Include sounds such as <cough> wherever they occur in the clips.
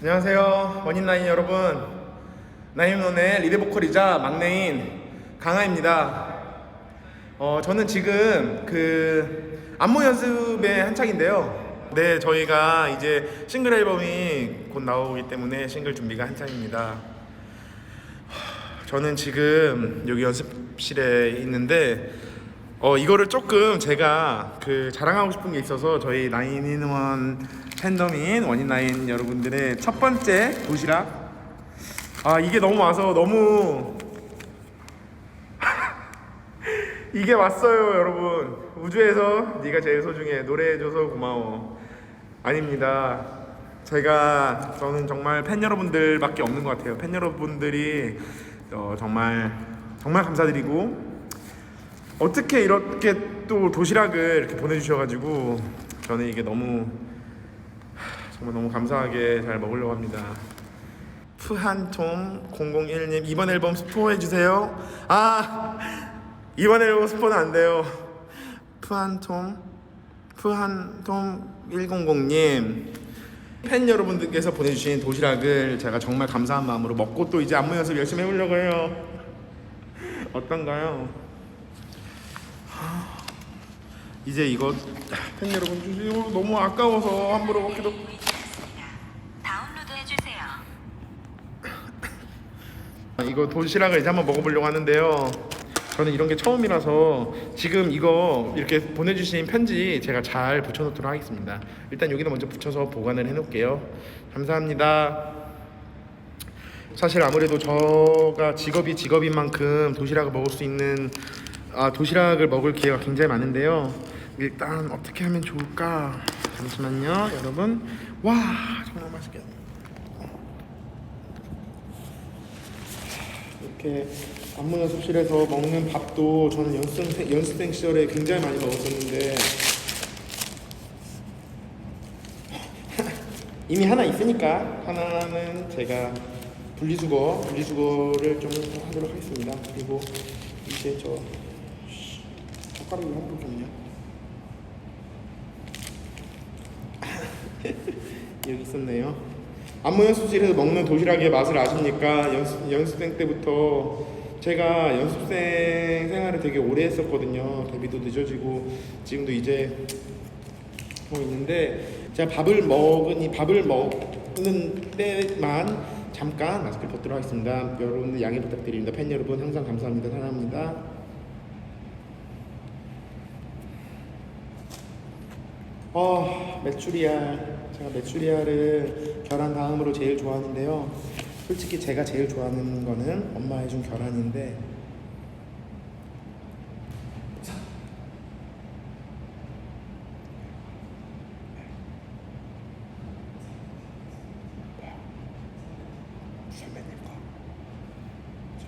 안녕하세요 원인 나인 여러분. 나인원의 리드 보컬이자 막내인 강하입니다. 어, 저는 지금 그 안무 연습의 한창인데요. 네 저희가 이제 싱글 앨범이 곧 나오기 때문에 싱글 준비가 한창입니다. 저는 지금 여기 연습실에 있는데 어 이거를 조금 제가 그 자랑하고 싶은 게 있어서 저희 나인인원 팬덤인 원인나인 여러분들의 첫 번째 도시락. 아 이게 너무 와서 너무 <laughs> 이게 왔어요 여러분. 우주에서 네가 제일 소중해. 노래해줘서 고마워. 아닙니다. 제가 저는 정말 팬 여러분들밖에 없는 것 같아요. 팬 여러분들이 어, 정말 정말 감사드리고 어떻게 이렇게 또 도시락을 이렇게 보내주셔가지고 저는 이게 너무 정말 너무 감사하게 잘 먹으려고 합니다. 푸한톰 001님 이번 앨범 스포해 주세요. 아 이번 앨범 스포는 안 돼요. 푸한톰 푸한톰 100님 팬 여러분들께서 보내주신 도시락을 제가 정말 감사한 마음으로 먹고 또 이제 안무 연습 열심히 해보려고 해요. 어떤가요? 이제 이거 팬 여러분 주시고 너무 아까워서 함부로 먹기도 이거 도시락을 이제 한번 먹어보려고 하는데요. 저는 이런 게 처음이라서 지금 이거 이렇게 보내주신 편지 제가 잘 붙여놓도록 하겠습니다. 일단 여기다 먼저 붙여서 보관을 해놓을게요. 감사합니다. 사실 아무래도 저가 직업이 직업인 만큼 도시락을 먹을 수 있는 아, 도시락을 먹을 기회가 굉장히 많은데요. 일단 어떻게 하면 좋을까? 잠시만요, 여러분. 와, 정말 맛있겠다. 이렇게 안무 연습실에서 먹는 밥도 저는 연습생, 연습생 시절에 굉장히 많이 먹었었는데 <laughs> 이미 하나 있으니까 하나는 제가 분리수거 분리수거를 좀 하도록 하겠습니다. 그리고 이제 저 씨, 젓가락이 한 번뿐이요. 여기 있었네요. 안무 연습실에서 먹는 도시락의 맛을 아십니까? 연습, 연습생 때부터 제가 연습생 생활을 되게 오래 했었거든요. 데뷔도 늦어지고 지금도 이제 하고 있는데 제가 밥을 먹으니 밥을 먹는 때만 잠깐 마스크를 벗도록 하겠습니다. 여러분들 양해 부탁드립니다. 팬 여러분 항상 감사합니다. 사랑합니다. 어, 메추리알. 제가 메추리알을 계란 다음으로 제일 좋아하는데요. 솔직히 제가 제일 좋아하는 거는 엄마 해준.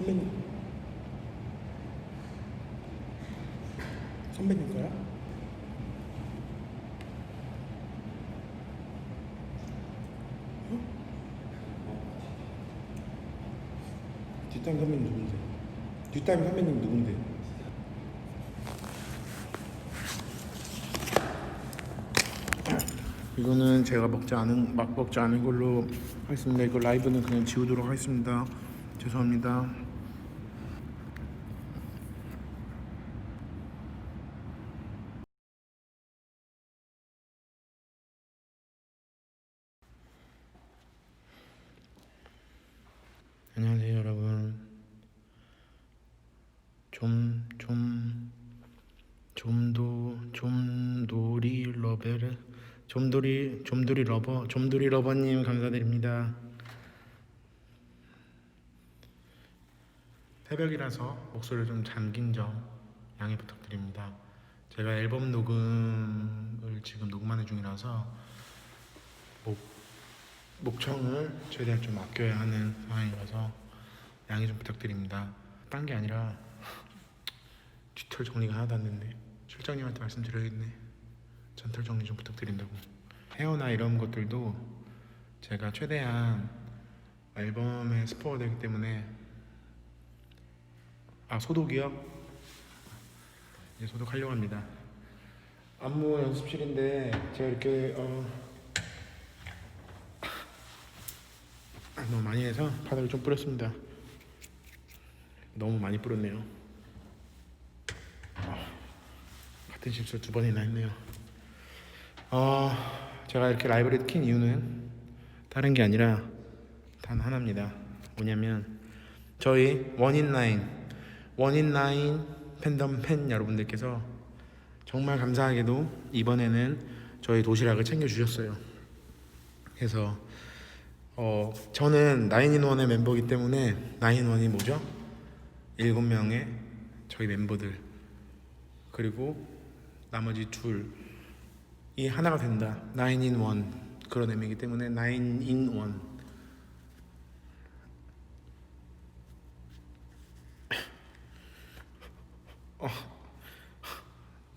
선배님. 선배님 거야? 뒷담 선배님 누군데? 뒷담 선배님 누군데? 이거는 제가 먹지 않은 막 먹지 않은 걸로 하겠습니다. 이거 라이브는 그냥 지우도록 하겠습니다. 죄송합니다. 안녕하세요 여러분 좀 좀 좀도 좀돌이 러베르 좀돌이 좀돌이 러버 좀돌이 러버님 감사드립니다 새벽이라서 목소리를 좀 잠긴 점 양해 부탁드립니다 제가 앨범 녹음을 지금 녹음하는 중이라서 목 목청을 최대한 좀 아껴야 하는 상황이라서 양해 좀 부탁드립니다. 딴 게 아니라 뒤털 정리가 하나도 안 됐네. 실장님한테 말씀드려야겠네. 전털 정리 좀 부탁드린다고. 헤어나 이런 것들도 제가 최대한 앨범에 스포가 되기 때문에 아 소독이요? 이제 소독하려고 합니다. 안무 연습실인데 제가 이렇게 어 너무 많이 해서 바닥에 좀 뿌렸습니다. 너무 많이 뿌렸네요. 아, 같은 실수 두 번이나 했네요. 어, 제가 이렇게 라이브를 킨 이유는 다른 게 아니라 단 하나입니다. 뭐냐면 저희 원인라인 원인라인 팬덤 팬 여러분들께서 정말 감사하게도 이번에는 저희 도시락을 챙겨주셨어요. 그래서 어 저는 나인인원의 멤버이기 때문에 나인원이 뭐죠? 일곱 명의 저희 멤버들 그리고 나머지 둘이 하나가 된다. 나인인원 그런 의미이기 때문에 나인인원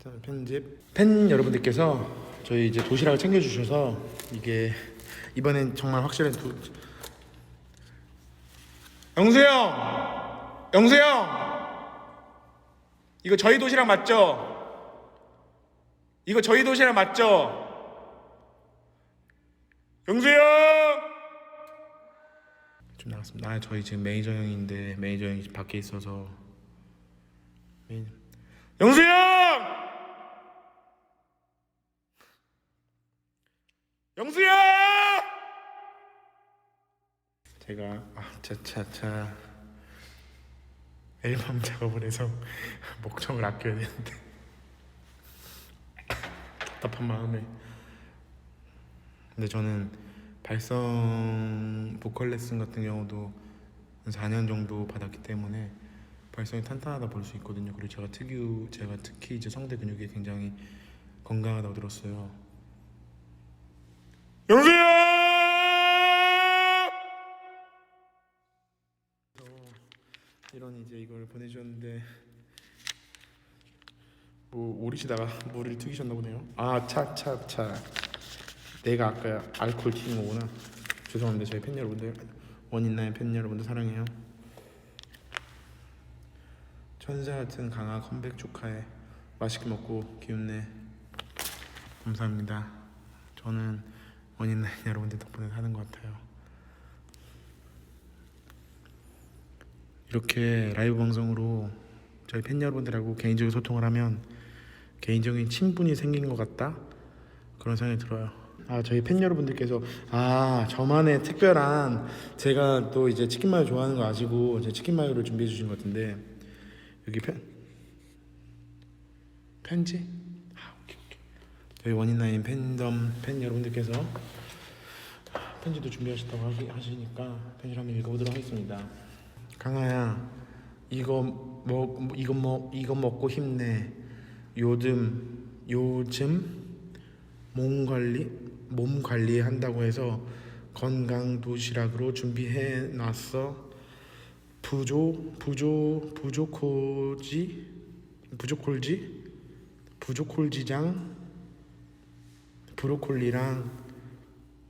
자, 편집. 팬 여러분들께서 저희 이제 도시락을 챙겨주셔서 이게 이번엔 정말 확실한 도... 영수 형, 영수 형, 이거 저희 도시락 맞죠? 이거 저희 도시락 맞죠? 영수 형. 좀 나갔습니다. 아, 저희 지금 매니저 형인데 매니저 형이 밖에 있어서 매니저... 영수 형! 영수야! 제가 아, 차차차 앨범 작업을 해서 <laughs> 목청을 아껴야 되는데 답답한 마음에 근데 저는 발성 보컬 레슨 같은 경우도 한 4년 정도 받았기 때문에 발성이 탄탄하다 볼 수 있거든요. 그리고 제가 특유 제가 특히 이제 성대 근육이 굉장히 건강하다고 들었어요. 영수야! 이런 이제 이걸 보내주셨는데 뭐 오리시다가 물을 <laughs> 튀기셨나 보네요. 아 차 차 차. 내가 아까 알코올 튀긴 거구나. 죄송합니다 저희 팬 여러분들 원인나의 팬 여러분들 사랑해요. 천사 같은 강아 컴백 축하해. 맛있게 먹고 기운내. 감사합니다. 저는 원인나인 여러분들 덕분에 사는 것 같아요. 이렇게 라이브 방송으로 저희 팬 여러분들하고 개인적으로 소통을 하면 개인적인 친분이 생긴 것 같다 그런 생각이 들어요. 아 저희 팬 여러분들께서 아 저만의 특별한 제가 또 이제 치킨 마요 좋아하는 거 아시고 이제 치킨 마요를 준비해 주신 것 같은데 여기 편 편지 아 오케이 오케이 저희 원인나인 팬덤 팬 여러분들께서 편지도 준비하셨다고 하기, 하시니까 편지를 한번 읽어보도록 하겠습니다. 강아야 이거 먹 이거 먹 이거 먹고 힘내. 요즘 요즘 몸 관리 몸 관리 한다고 해서 건강 도시락으로 준비해 놨어. 부조 부조 부조콜지 부조콜지? 부조콜지장 브로콜리랑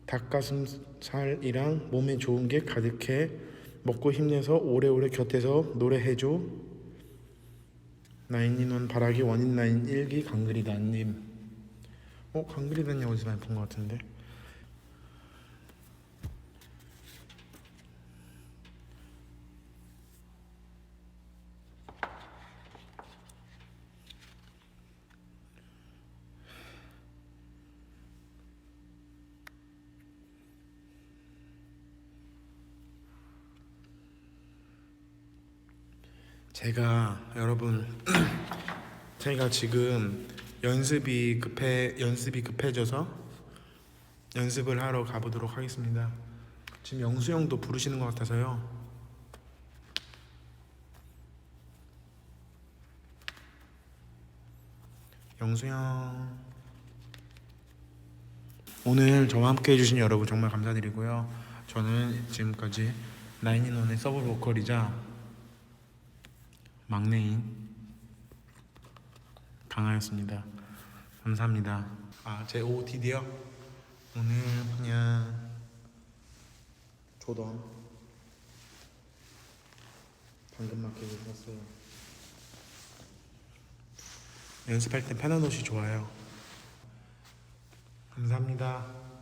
닭가슴살이랑 몸에 좋은 게 가득해. 먹고 힘내서 오래오래 곁에서 노래해줘 나인인원 바라기 원인 나인 일기 강그리다님. 어 강그리다님 어디서 많이 본 것 같은데 제가 여러분 <clears throat> 제가 지금 연습이 급해 연습이 급해져서 연습을 하러 가보도록 하겠습니다. 지금 영수 형도 부르시는 것 같아서요. 영수 형 오늘 저와 함께 해주신 여러분 정말 감사드리고요. 저는 지금까지 나인인원의 서브 보컬이자 막내인 강하였습니다. 감사합니다. 아, 제 OOTD요? 오늘 그냥 조던 당근마켓에서 샀어요. 연습할 때 편한 옷이 좋아요. 감사합니다.